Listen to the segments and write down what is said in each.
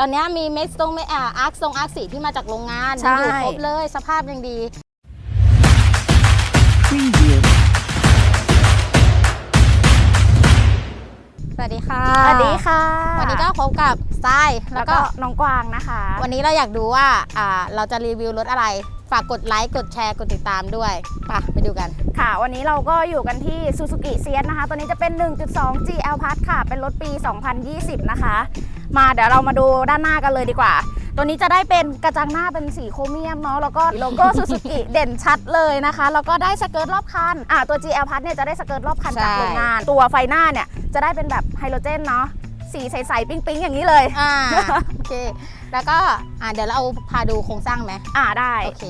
ตอนนี้มีเม็ดทรงไม่อ่าอาร์คทรงอาร์คสีที่มาจากโรงงานใช่ยังอยู่ครบเลยสภาพยังดี Preview. สวัสดีค่ะ สวัสดีค่ะวันนี้ก็พบกับทรายแล้แล้ววก็ก็น้องกวางนะคะ วันนี้เราอยากดูว่าอ่าเราจะรีวิวรถอะไร ฝากกดไลค์กดแชร์กดติดตามด้วยไปะไปดูกัน ค่ะ วันนี้เราก็อยู่กันที่ Suzuki c s นะคะ ตัวนี้จะเป็น 1.2 GL Plus ค่ะ เป็นรถปี 2020 นะคะ มาเดี๋ยวเรามาดูด้านหน้ากันเลยดีกว่า ตัวนี้จะได้เป็นกระจังหน้าเป็นสีโครเมียมเนาะ แล้วก็โลโก้ Suzuki เด่นชัดเลยนะคะ แล้วก็ได้สเกิร์ตรอบคัน อ่าตัว GL Plus เนี่ยจะได้สเกิร์ตรอบคันจากใช่โรงงาน ตัวไฟหน้าเนี่ยจะได้เป็นแบบไฮโดรเจนเนาะ สีใสๆปิ๊งๆ อย่างนี้เลย อ่า โอเค แล้วก็ อ่าเดี๋ยวเราพาดูโครงสร้างไหมอ่าได้ โอเค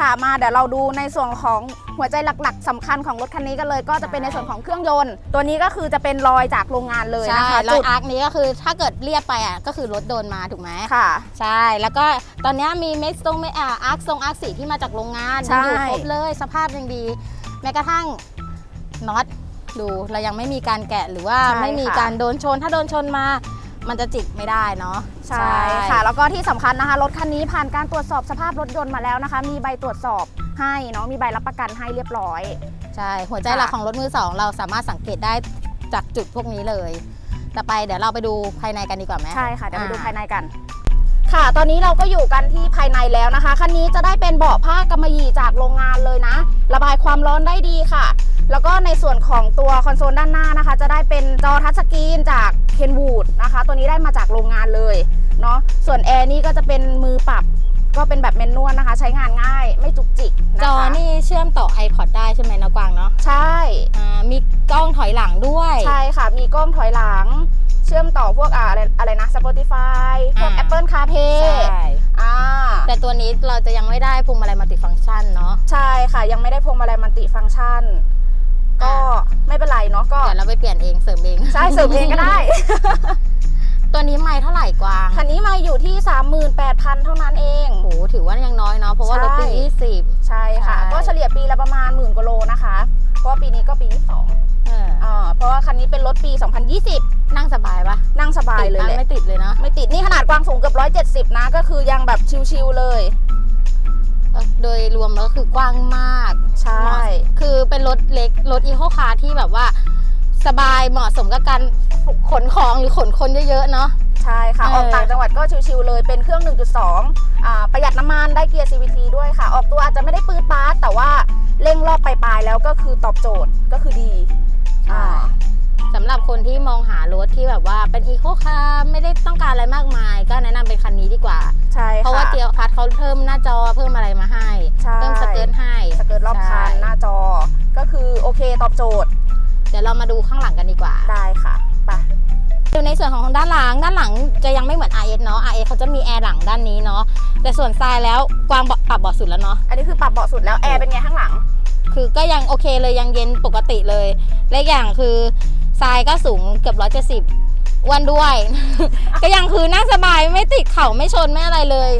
ค่ะมาเดี๋ยวเราดูในส่วนของหัวใจหลักๆสำคัญของรถคันนี้กันเลย ก็จะเป็นในส่วนของเครื่องยนต์ ตัวนี้ก็คือจะเป็นรอยจากโรงงานเลยใช่นะคะรอจุยดอาร์คนี้ก็คือถ้าเกิดเรียบไปอะก็คือรถโดนมาถูกไหมค่ะ ใช่แล้วก็ตอนนี้มีเม็ดทรงไม่อ่าอาร์คทรงอาร์คสีที่มาจากโรงงานใช่ยังอยู่ครบเลยสภาพยังดีแม้กระทั่งน็อตดูเรายังไม่มีการแกะหรือว่าไม่มีการโดนชน ถ้าโดนชนมา มันจะจิกไม่ได้เนาะใช่ค่ะ แล้วก็ที่สำคัญนะคะ รถคันนี้ผ่านการตรวจสอบสภาพรถยนต์มาแล้วนะคะ มีใบตรวจสอบให้เนาะมีใบรับประกันให้เรียบร้อยใช่หัวใจค่ะหลักของรถมือสองเราสามารถสังเกตได้จากจุดพวกนี้เลยต่อไปเดี๋ยวเราไปดูภายในกันดีกว่าไหมใช่ค่ะเดี๋ยวไปดูอ่าภายในกัน ค่ะ ตอนนี้เราก็อยู่กันที่ภายในแล้วนะคะคันนี้จะได้เป็นเบาะผ้ากำมะหยี่จากโรงงานเลยนะ ระบายความร้อนได้ดีค่ะ แล้วก็ในส่วนของตัวคอนโซลด้านหน้านะคะ จะได้เป็นจอทัชสกรีนจากเคนวูด นะคะ ตัวนี้ได้มาจากโรงงานเลยเนาะส่วนแอร์นี่ก็จะเป็นมือปรับก็เป็นแบบเมนนวลนะคะ ใช้งานง่ายไม่จุกจิกนะคะจอนี่เชื่อมต่อ iPod ได้ใช่ไหมนะกวางเนาะใช่อ่ามีกล้องถอยหลังด้วย ใช่ค่ะ มีกล้องถอยหลัง เชื่อมต่อพวกอ่าอะไรอะไรนะ Spotify พวกอ่า Apple CarPlay ใช่อ่าแต่ตัวนี้เราจะยังไม่ได้พวงมาลัยมัลติฟังก์ชันเนาะใช่ค่ะยังไม่ได้พวงมาลัยมัลติฟังก์ชัน ก็อ่าไม่เป็นไรเนาะก็เดี๋ยวเราไปเปลี่ยนเองเสริมเองใช่เสริมเองก็ได้ ตัวนี้ไม่เท่าไหร่กวางคันนี้มาอยู่ที่ 38,000 เท่านั้นเองโหถือว่ายังน้อยเนาะเพราะว่ารถปีใช่20 ใช่ค่ะใช่ก็เฉลี่ยปีละประมาณหมื่นกว่าโลนะคะเพราะว่าปีนี้ก็ปี22เอออ่าเพราะว่าคันนี้เป็นรถปี 2020 นั่งสบายปะนั่งสบายเลยติดแหปะละไม่ติดเลยเนาะไม่ติดนี่ขนาดกวางสูงเกือบ170 นะ ก็คือยังแบบชิวๆเลยเออโดยรวมแล้วก็คือกว้างมาก ใช่เหมาะคือเป็นรถเล็ก รถอีโคคาร์ที่แบบว่า สบายเหมาะสมกับการขนของหรือขนคนเยอะๆเนาะ ใช่ค่ะเออออกต่างจังหวัดก็ชิวๆเลยเป็นเครื่อง 1.2อ่าประหยัดน้ำมันได้เกียร์ CVT ด้วยค่ะ ออกตัวอาจจะไม่ได้ปืดปาร์ตแต่ว่าเร่งรอบปลายๆแล้วก็คือตอบโจทย์ก็คือดีอ่าสำหรับคนที่มองหารถที่แบบว่าเป็นอีโคคาร์ไม่ได้ต้องการอะไรมากมาย ก็แนะนำเป็นคันนี้ดีกว่า ใช่เพราะค่ะว่าเจียวพัดเขาเพิ่มหน้าจอเพิ่มอะไรมาให้ใช่เพิ่มสเกิร์ตให้ สเกิร์ตรอบคันใช่หน้าจอ ก็คือโอเคตอบโจทย์ เดี๋ยวเรามาดูข้างหลังกันดีกว่า ได้ค่ะไปดูในส่วนของด้านหลังด้านหลังจะยังไม่เหมือน RS เนาะ RS เขาจะมีแอร์หลังด้านนี้เนาะแต่ส่วนทรายแล้วกวางเบาะปรับเบาะสุดแล้วเนาะอันนี้คือปรับเบาะสุดแล้วแอร์เป็นไงข้างหลัง คือก็ยังโอเคเลยยังเย็นปกติเลยและอีกอย่างคือทรายก็สูงเกือบร้อยเจ็ดสิบวันด้วย ก็ยังคือนั่งสบายไม่ติดเข่าไม่ชนไม่อะไรเลย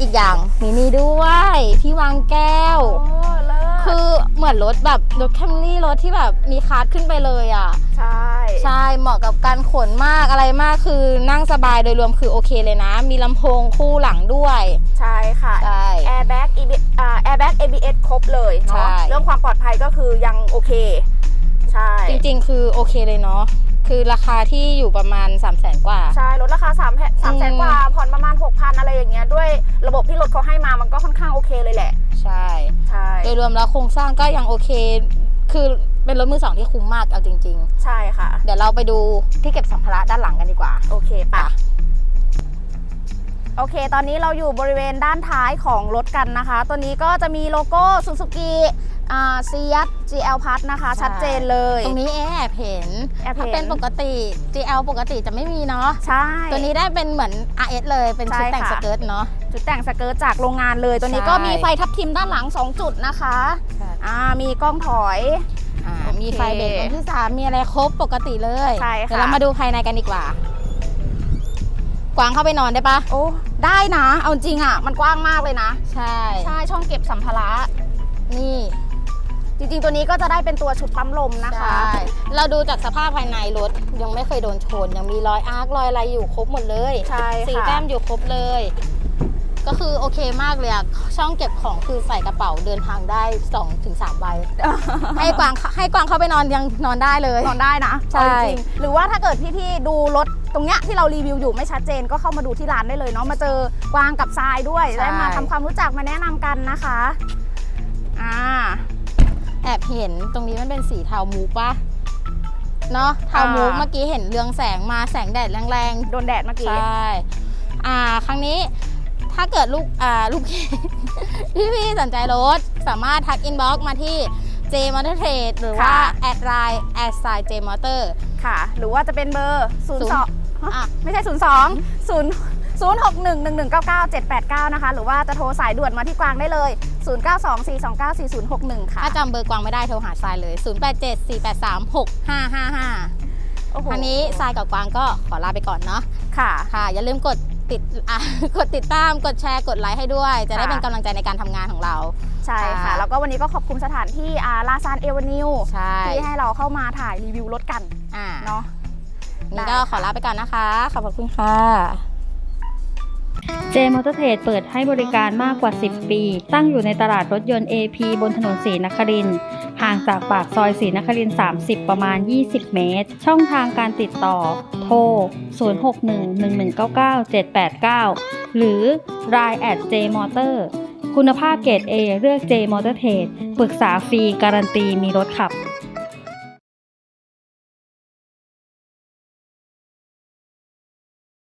อีกอย่างมีนี่ด้วยที่วางแก้วโอ้เลิศคือ เหมือนรถแบบรถแคมรี่รถที่แบบมีคาร์ทขึ้นไปเลยอะ ใช่ ใช่เหมาะกับการขนมากอะไรมากคือนั่งสบายโดยรวมคือโอเคเลยนะ มีลำโพงคู่หลังด้วย ใช่ค่ะใช่ แอร์แบ็กอ่าแอร์แบ็ก ABS ครบเลยใช่ เนาะเรื่องความปลอดภัยก็คือยังโอเค ใช่ จริงๆ คือโอเคเลยเนาะคือราคาที่อยู่ประมาณ 3 0 0แสนกว่า ใช่ลดราคา3ามสามแสนอืมกว่าผ่อนประมาณ 6,000 อะไรอย่างเงี้ยด้วยระบบที่รถเขาให้มามันก็ค่อนข้างโอเคเลยแหละใช่ใช่โด ยรวมแล้วโครงสร้างก็ยังโอเค คือเป็นรถมือสองที่คุ้มมากเอาจริง ใช่ค่ะ ๆ เดี๋ยวเราไปดูที่เก็บสัมภาระด้านหลังกันดีกว่า โอเคปะอะโอเค ตอนนี้เราอยู่บริเวณด้านท้ายของรถกันนะคะ ตัวนี้ก็จะมีโลโก้ Suzuki อ่า Seat GL Plus นะคะใช่ชัดเจนเลย ตรงนี้แอบเห็นแอบเห็น ถ้าเป็นปกติ GL ปกติจะไม่มีเนาะใช่ ตัวนี้ได้เป็นเหมือน RS เลยเป็นชุดใช่แต่งค่ะสเกิร์ตเนาะ จุดแต่งสเกิร์ตจากโรงงานเลย ตัวนี้ใช่ก็มีไฟทับทิมด้านหลัง 2 จุดนะคะอ่ามีกล้องถอย อ่าโอเคมีไฟเบรกตรงที่ 3 มีอะไรครบปกติเลยใช่ค่ะ เดี๋ยวเรามาดูภายในกันดีกว่า กวางเข้าไปนอนได้ปะโอ้ได้นะ เอาจริงอะ มันกว้างมากเลยนะ ใช่ ใช่ช่องเก็บสัมภาระนี่ จริงๆตัวนี้ก็จะได้เป็นตัวชุดปั๊มลมนะคะ ใช่เราดูจากสภาพภายในรถยังไม่เคยโดนชน ยังมีรอยอาร์ครอยอะไรอยู่ครบหมดเลยใช่สีค่ะแต้มอยู่ครบเลย ก็คือโอเคมากเลยอะช่องเก็บของคือใส่กระเป๋าเดินทางได้2-3ถึง3ใบ ให้กวางให้กวางเข้าไปนอนยังนอนได้เลย นอนได้นะใช่ เอาจริงๆหรือว่าถ้าเกิดพี่ๆดูรถตรงเนี้ยที่เรารีวิวอยู่ไม่ชัดเจนก็เข้ามาดูที่ร้านได้เลยเนาะมาเจอกวางกับทรายด้วยได้มาทำความรู้จักมาแนะนำกันนะคะอ่า แอบเห็นตรงนี้มันเป็นสีเทามูกปะเนาะเทามูกอ่าเมื่อกี้เห็นเรืองแสงมาแสงแดดแรงโดนแดดเมื่อๆกี้ ใช่อ่าครั้งนี้ถ้าเกิดลูกอ่าลูกพี่พี่ๆสนใจรถ สามารถทักอินบ็อกมาที่ J Motor Trade หรือว่าค่ะแอดไลน์แอดไซน์ J Motor ค่ะ หรือว่าจะเป็นเบอร์0ศูนย์2อะไม่ใช่ 0 2 0 0 6 1 1 1 9 9 7 8 9 นะคะ หรือว่าจะโทรสายด่วนมาที่กวางได้เลย 0 9 2 4 2 9 4 0 6 1 ค่ะ ถ้าจำเบอร์กวางไม่ได้โทรหาทรายเลย 0874836555โอ้โหอันนี้ทรายกับกวางก็ขอลาไปก่อนเนาะ ค่ะ ค่ะ อย่าลืมกดติดอะ กดติดตาม กดแชร์ กดไลค์ให้ด้วย จะได้ค่ะ เป็นกำลังใจในการทำงานของเรา ใช่ค่ะ ค่ะ แล้วก็วันนี้ก็ขอบคุณสถานที่อาลาซานเอวานิวใช่ที่ให้เราเข้ามาถ่ายรีวิวรถกัน อ่าเนาะ นี่ก็ได้ค่ะขอลาไปก่อนนะคะ ขอบพระคุณค่ะ เจมอเตอร์เทรดเปิดให้บริการมากกว่า 10 ปี ตั้งอยู่ในตลาดรถยนต์ AP บนถนนศรีนครินห่างจากปากซอยศรีนครินทร์30 ประมาณ 20 เมตร ช่องทางการติดต่อ โทร 0611199789 หรือ Line at jmotor คุณภาพเกรด A เลือก J Motor Trade ปรึกษาฟรีการันตีมีรถขับ